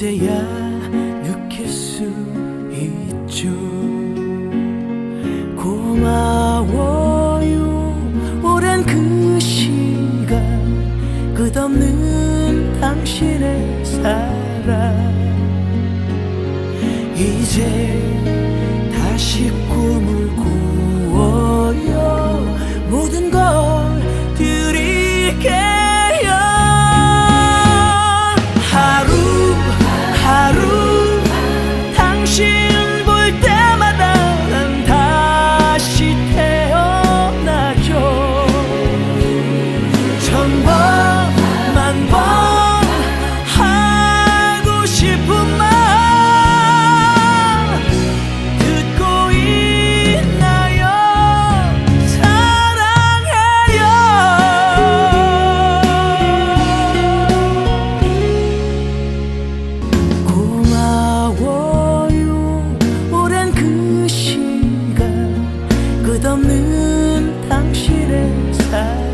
이제야 느낄 수 있죠? 고마워요. 오랜 그 시간 끝없는 당신의 사랑. 이제 끝없는 당신의 사랑